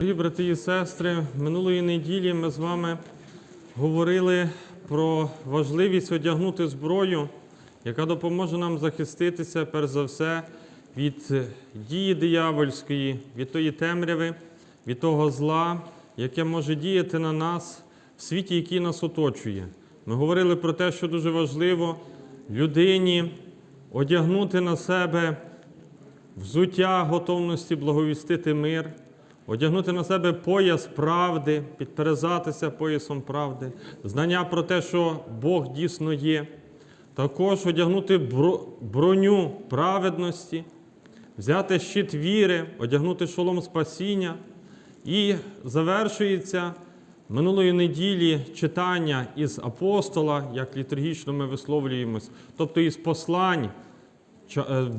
Дорогі брати і сестри, минулої неділі ми з вами говорили про важливість одягнути зброю, яка допоможе нам захиститися, перш за все, від дії диявольської, від тої темряви, від того зла, яке може діяти на нас в світі, який нас оточує. Ми говорили про те, що дуже важливо людині одягнути на себе взуття готовності благовістити мир, одягнути на себе пояс правди, підперезатися поясом правди, знання про те, що Бог дійсно є, також одягнути броню праведності, взяти щит віри, одягнути шолом спасіння. І завершується минулої неділі читання із апостола, як літургічно ми висловлюємось, тобто із послань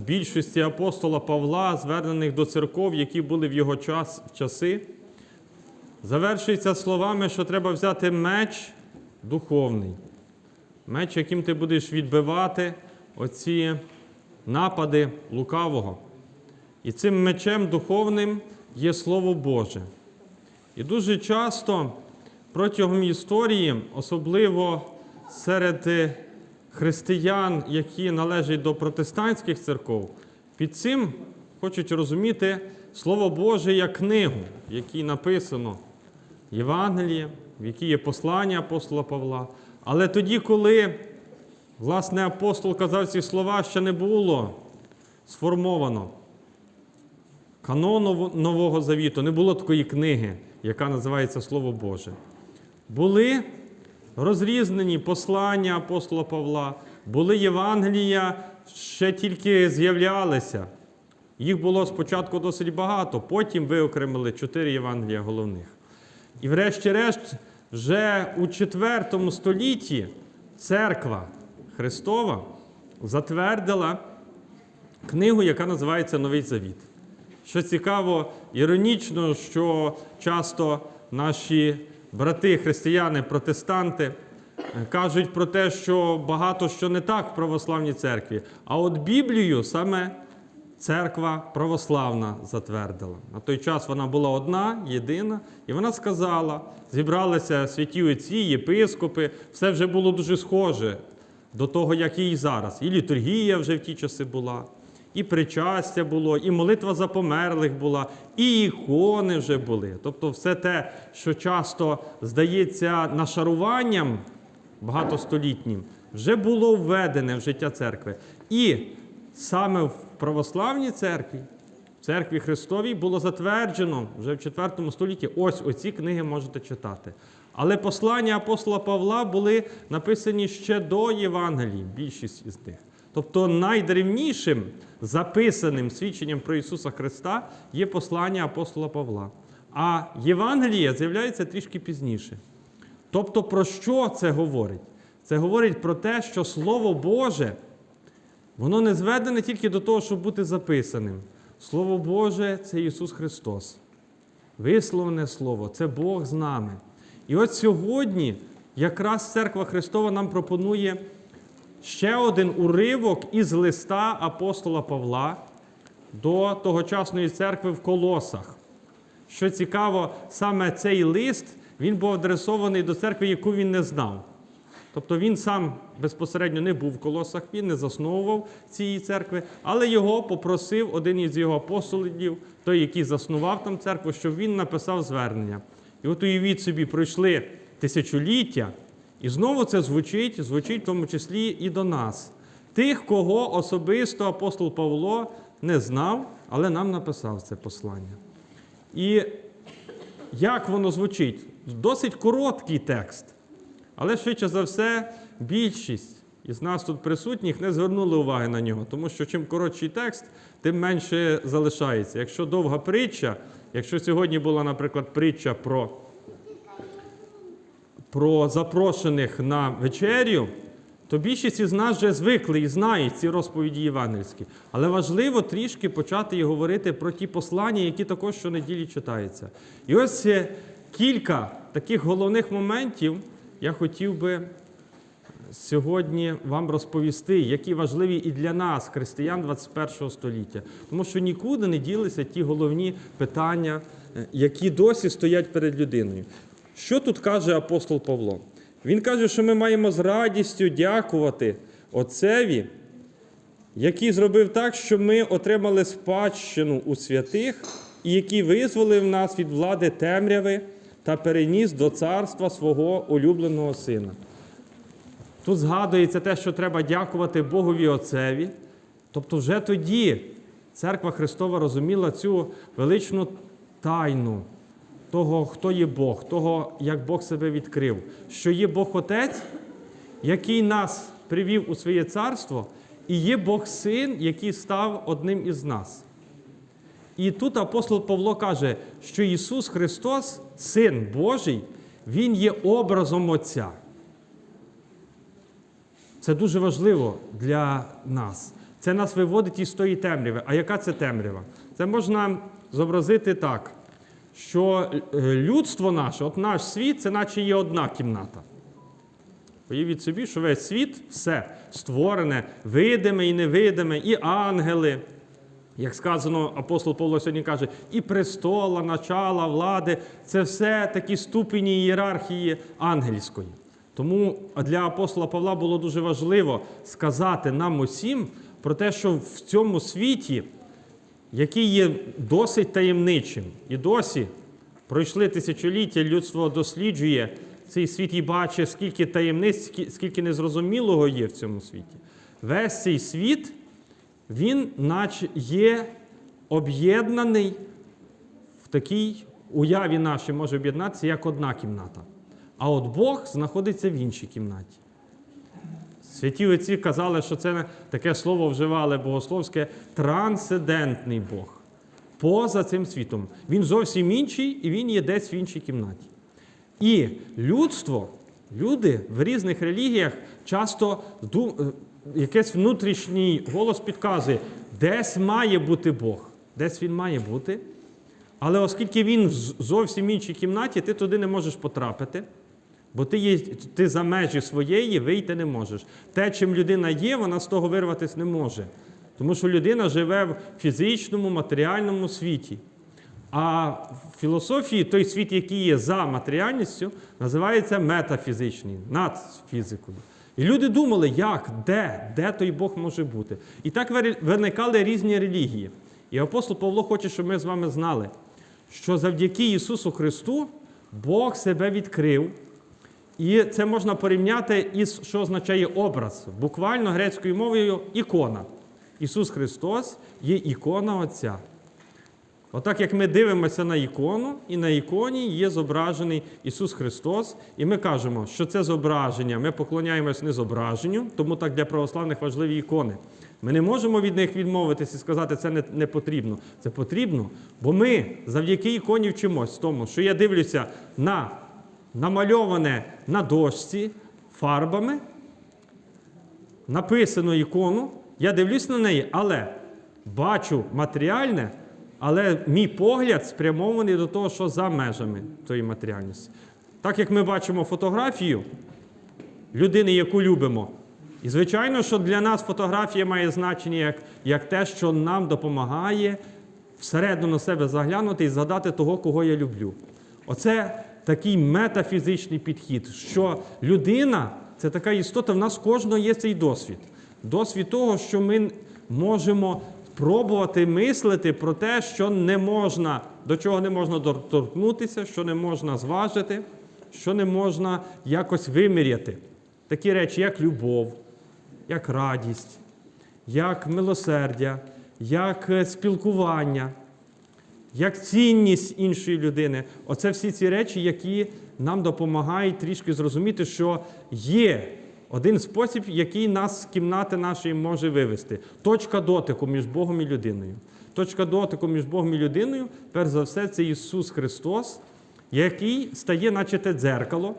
більшості апостола Павла, звернених до церков, які були в його час, часи, завершується словами, що треба взяти меч духовний, меч, яким ти будеш відбивати оці напади лукавого. І цим мечем духовним є Слово Боже. І дуже часто протягом історії, особливо серед е, християн, які належать до протестантських церков, під цим хочуть розуміти Слово Боже як книгу, в якій написано Євангеліє, в якій є послання апостола Павла. Але тоді, коли власне апостол казав ці слова, ще не було сформовано канону Нового Завіту, не було такої книги, яка називається Слово Боже. Були розрізнені послання апостола Павла, були Євангелія, ще тільки з'являлися. Їх було спочатку досить багато, потім виокремили чотири Євангелія головних. І врешті-решт, вже у IV столітті церква Христова затвердила книгу, яка називається Новий Завіт. Що цікаво, іронічно, що часто наші брати, християни, протестанти е, кажуть про те, що багато що не так в православній церкві. А от Біблію саме церква православна затвердила. На той час вона була одна, єдина, і вона сказала: зібралися святі отці, єпископи, все вже було дуже схоже до того, як і зараз. І літургія вже в ті часи була, і причастя було, і молитва за померлих була, і ікони вже були. Тобто, все те, що часто здається нашаруванням багатостолітнім, вже було введене в життя церкви. І саме в православній церкві, в церкві Христовій, було затверджено вже в IV столітті. Ось оці книги можете читати. Але послання апостола Павла були написані ще до Євангелії, більшість із них. Тобто найдревнішим записаним свідченням про Ісуса Христа є послання апостола Павла. А Євангелія з'являється трішки пізніше. Тобто, про що це говорить? Це говорить про те, що Слово Боже, воно не зведене тільки до того, щоб бути записаним. Слово Боже це Ісус Христос. Висловлене Слово це Бог з нами. І от сьогодні якраз Церква Христова нам пропонує ще один уривок із листа апостола Павла до тогочасної церкви в Колосах. Що цікаво, саме цей лист він був адресований до церкви, яку він не знав. Тобто він сам безпосередньо не був в колосах, він не засновував цієї церкви, але його попросив один із його апостолів, той, який заснував там церкву, щоб він написав звернення. І от уявіть собі, пройшли тисячоліття, і знову це звучить, звучить в тому числі і до нас. Тих, кого особисто апостол Павло не знав, але нам написав це послання. І як воно звучить? Досить короткий текст. Але швидше за все, більшість із нас тут присутніх не звернули уваги на нього, тому що чим коротший текст, тим менше залишається. Якщо довга притча, якщо сьогодні була, наприклад, притча про, про запрошених на вечерю, то більшість із нас вже звикли і знають ці розповіді євангельські. Але важливо трішки почати і говорити про ті послання, які також щонеділі читаються. І ось е, кілька таких головних моментів я хотів би сьогодні вам розповісти, які важливі і для нас, християн 21 століття. Тому що нікуди не ділися ті головні питання, е, які досі стоять перед людиною. Що тут каже апостол Павло? Він каже, що ми маємо з радістю дякувати Отцеві, який зробив так, що ми отримали спадщину у святих, і який визволив нас від влади темряви та переніс до царства свого улюбленого сина. Тут згадується те, що треба дякувати Богові Отцеві. Тобто, вже тоді церква Христова розуміла цю величну тайну того, хто є Бог, того, як Бог себе відкрив, що є Бог Отець, який нас привів у своє царство, і є Бог Син, який став одним із нас. І тут апостол Павло каже, що Ісус Христос, Син Божий, Він є образом Отця. Це дуже важливо для нас. Це нас виводить із тої темряви. А яка це темрява? Це можна зобразити так, що е, людство наше, от наш світ, це наче є одна кімната. Уявіть собі, що весь світ все створене, видиме і невидиме, і ангели. Як сказано, апостол Павло сьогодні каже, і престола, начала, влади це все такі ступені ієрархії ангельської. Тому для апостола Павла було дуже важливо сказати нам усім про те, що в цьому світі, який є досить таємничим, і досі пройшли тисячоліття, людство досліджує цей світ і бачить, скільки таємниць, скільки незрозумілого є в цьому світі. Весь цей світ, він наче є об'єднаний в такій уяві нашій може об'єднатися як одна кімната. А от Бог знаходиться в іншій кімнаті. Святі отці казали, що це таке слово вживали богословське трансцендентний Бог. Поза цим світом. Він зовсім інший і він є десь в іншій кімнаті. І людство, люди в різних релігіях часто е, якийсь внутрішній голос підказує, десь має бути Бог, десь він має бути. Але оскільки він в зовсім іншій кімнаті, ти туди не можеш потрапити, бо ти, є, ти за межі своєї вийти не можеш. Те, чим людина є, вона з того вирватися не може. Тому що людина живе в фізичному, матеріальному світі. А в філософії той світ, який є за матеріальністю, називається метафізичний, над фізикою. І люди думали, як, де, де той Бог може бути. І так виникали різні релігії. І апостол Павло хоче, щоб ми з вами знали, що завдяки Ісусу Христу Бог себе відкрив. І це можна порівняти із що означає образ. Буквально грецькою мовою ікона. Ісус Христос є ікона Отця. Отак, як ми дивимося на ікону, і на іконі є зображений Ісус Христос, і ми кажемо, що це зображення. Ми поклоняємось не зображенню, тому так для православних важливі ікони. Ми не можемо від них відмовитися і сказати, це не, не потрібно. Це потрібно, бо ми завдяки іконі вчимось тому, що я дивлюся на намальоване на дошці фарбами, написано ікону, я дивлюсь на неї, але бачу матеріальне, але мій погляд спрямований до того, що за межами тої матеріальності. Так як ми бачимо фотографію людини, яку любимо. І звичайно, що для нас фотографія має значення як, як те, що нам допомагає всередину себе заглянути і згадати того, кого я люблю. Оце такий метафізичний підхід, що людина це така істота, в нас кожного є цей досвід. Досвід того, що ми можемо пробувати мислити про те, що не можна, до чого не можна доторкнутися, що не можна зважити, що не можна якось виміряти. Такі речі, як любов, як радість, як милосердя, як е, спілкування, як цінність іншої людини. Оце всі ці речі, які нам допомагають трішки зрозуміти, що є один спосіб, який нас з кімнати нашої може вивести. Точка дотику між Богом і людиною. Точка дотику між Богом і людиною, перш за все, це Ісус Христос, який стає, наче те дзеркало.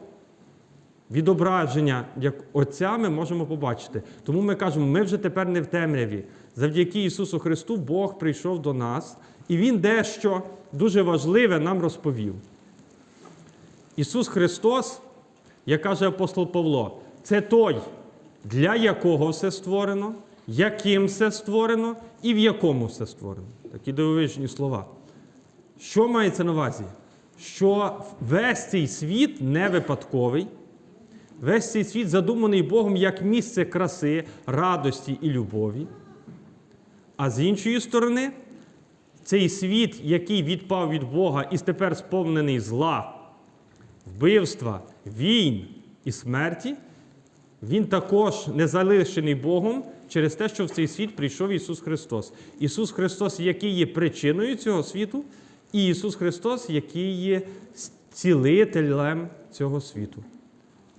Відображення як Отця ми можемо побачити. Тому ми кажемо, ми вже тепер не в темряві. Завдяки Ісусу Христу Бог прийшов до нас, і Він дещо дуже важливе нам розповів. Ісус Христос, як каже апостол Павло, це той, для якого все створено, яким все створено і в якому все створено. Такі дивовижні слова. Що мається на увазі? Що весь цей світ не випадковий, весь цей світ задуманий Богом як місце краси, радості і любові. А з іншої сторони, цей світ, який відпав від Бога і тепер сповнений зла, вбивства, війн і смерті, він також не залишений Богом через те, що в цей світ прийшов Ісус Христос. Ісус Христос, який є причиною цього світу, і Ісус Христос, який є цілителем цього світу.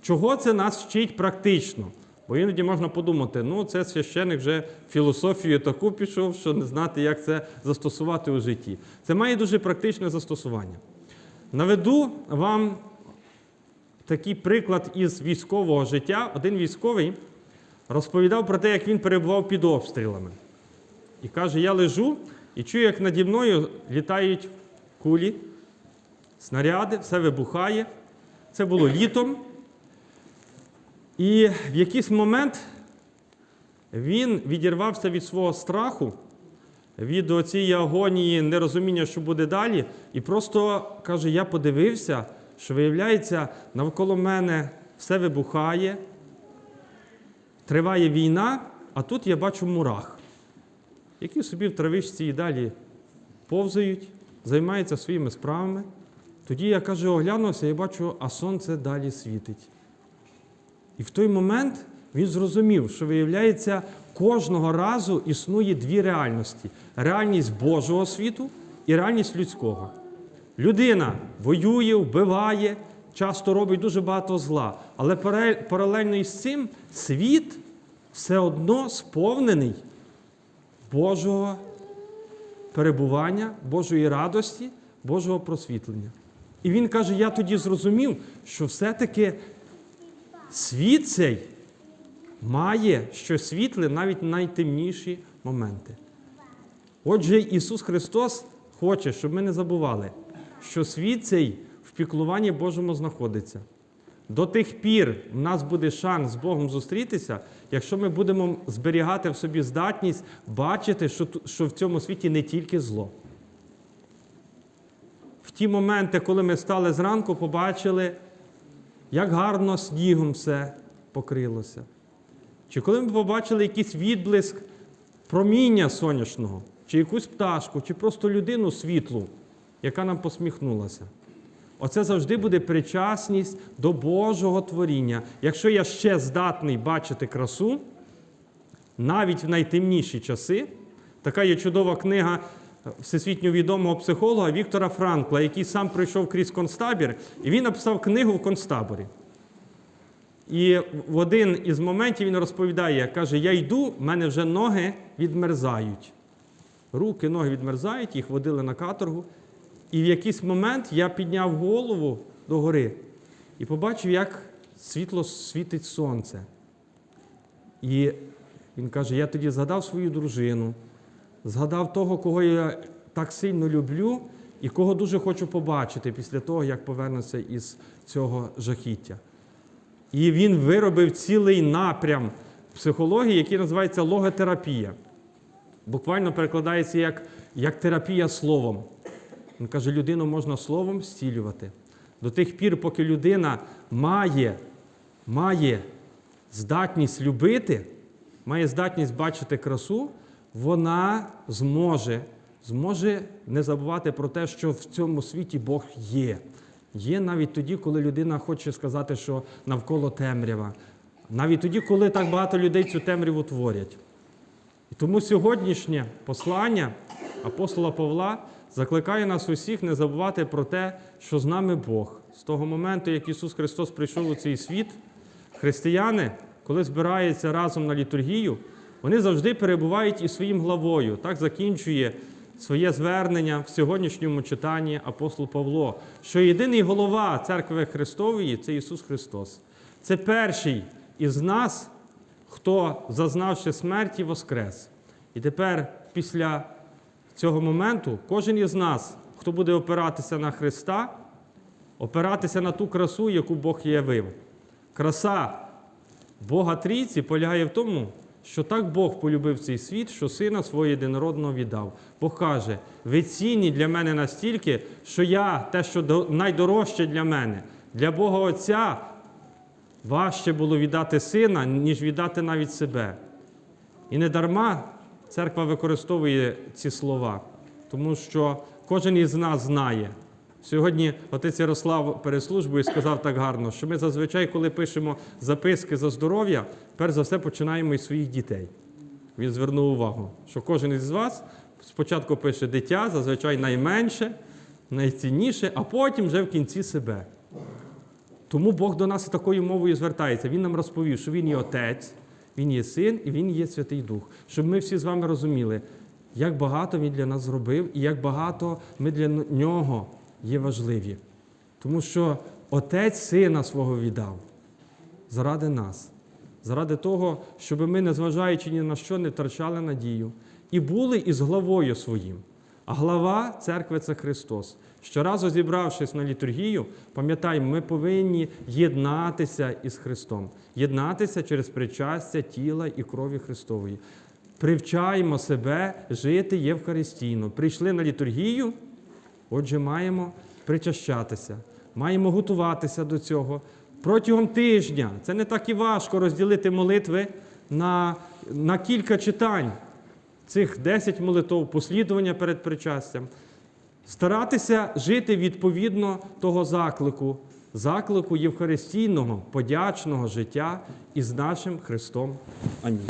Чого це нас вчить практично? Бо іноді можна подумати, ну це священик вже філософію таку пішов, що не знати, як це застосувати у житті. Це має дуже практичне застосування. Наведу вам такий приклад із військового життя. Один військовий розповідав про те, як він перебував під обстрілами. І каже: я лежу і чую, як наді мною літають кулі, снаряди, все вибухає. Це було літом. І в якийсь момент він відірвався від свого страху, від цієї агонії, нерозуміння, що буде далі, і просто каже: я подивився, що виявляється, навколо мене все вибухає, триває війна, а тут я бачу мурах, які собі в травичці і далі повзають, займаються своїми справами. Тоді я каже, оглянувся і бачу, а сонце далі світить. І в той момент він зрозумів, що виявляється, кожного разу існує дві реальності: реальність Божого світу і реальність людського. Людина воює, вбиває, часто робить дуже багато зла. Але паралельно із цим світ все одно сповнений Божого перебування, Божої радості, Божого просвітлення. І він каже: я тоді зрозумів, що все-таки світ цей має щось світле навіть найтемніші моменти. Отже, Ісус Христос хоче, щоб ми не забували, що світ цей в піклуванні Божому знаходиться. До тих пір в нас буде шанс з Богом зустрітися, якщо ми будемо зберігати в собі здатність бачити, що, що в цьому світі не тільки зло. В ті моменти, коли ми стали зранку, побачили, як гарно снігом все покрилося. Чи коли ми побачили якийсь відблиск проміння сонячного, чи якусь пташку, чи просто людину світлу, яка нам посміхнулася. Оце завжди буде причасність до Божого творіння. Якщо я ще здатний бачити красу, навіть в найтемніші часи, така є чудова книга всесвітньо відомого психолога Віктора Франкла, який сам пройшов крізь концтабір, і він написав книгу в концтаборі. І в один із моментів він розповідає, каже: Я йду, в мене вже ноги відмерзають. Руки, ноги відмерзають, їх водили на каторгу. І в якийсь момент я підняв голову догори і побачив, як світло світить сонце. І він каже: я тоді згадав свою дружину, згадав того, кого я так сильно люблю, і кого дуже хочу побачити після того, як повернуся із цього жахіття. І він виробив цілий напрям психології, який називається логотерапія. Буквально перекладається як, як терапія словом. Він каже, людину можна словом зцілювати. До тих пір, поки людина має, має здатність любити, має здатність бачити красу, вона зможе, зможе не забувати про те, що в цьому світі Бог є. Є навіть тоді, коли людина хоче сказати, що навколо темрява. Навіть тоді, коли так багато людей цю темряву творять. І тому сьогоднішнє послання апостола Павла закликає нас усіх не забувати про те, що з нами Бог. З того моменту, як Ісус Христос прийшов у цей світ, християни, коли збираються разом на літургію, вони завжди перебувають із своїм главою. Так закінчує своє звернення в сьогоднішньому читанні апостол Павло, що єдиний голова церкви Христової це Ісус Христос. Це перший із нас, хто, зазнавши смерті, воскрес. І тепер, після цього моменту, кожен із нас, хто буде опиратися на Христа, опиратися на ту красу, яку Бог явив. Краса Бога Трійці полягає в тому, що так Бог полюбив цей світ, що сина свого єдинородного віддав. Бог каже: ви цінні для мене настільки, що я те, що найдорожче для мене, для Бога Отця важче було віддати сина, ніж віддати навіть себе. І не дарма церква використовує ці слова, тому що кожен із нас знає. Сьогодні отець Ярослав перед службою сказав так гарно, що ми зазвичай, коли пишемо записки за здоров'я, перш за все починаємо із своїх дітей. Він звернув увагу, що кожен із вас спочатку пише дитя, зазвичай найменше, найцінніше, а потім вже в кінці себе. Тому Бог до нас такою мовою звертається. Він нам розповів, що Він є Отець, Він є Син і Він є Святий Дух. Щоб ми всі з вами розуміли, як багато Він для нас зробив і як багато ми для нього є важливі. Тому що Отець Сина свого віддав заради нас, заради того, щоб ми, незважаючи ні на що, не втрачали надію і були із главою своїм. А глава церкви це Христос. Щоразу зібравшись на літургію, пам'ятаємо, ми повинні єднатися із Христом, єднатися через причастя тіла і крові Христової. Привчаємо себе жити євхаристійно. Прийшли на літургію, Отже, маємо причащатися, маємо готуватися до цього протягом тижня. Це не так і важко розділити молитви на, на кілька читань. Цих 10 молитв, послідування перед причастям. Старатися жити відповідно того заклику, заклику євхаристійного, подячного життя із нашим Христом. Амінь.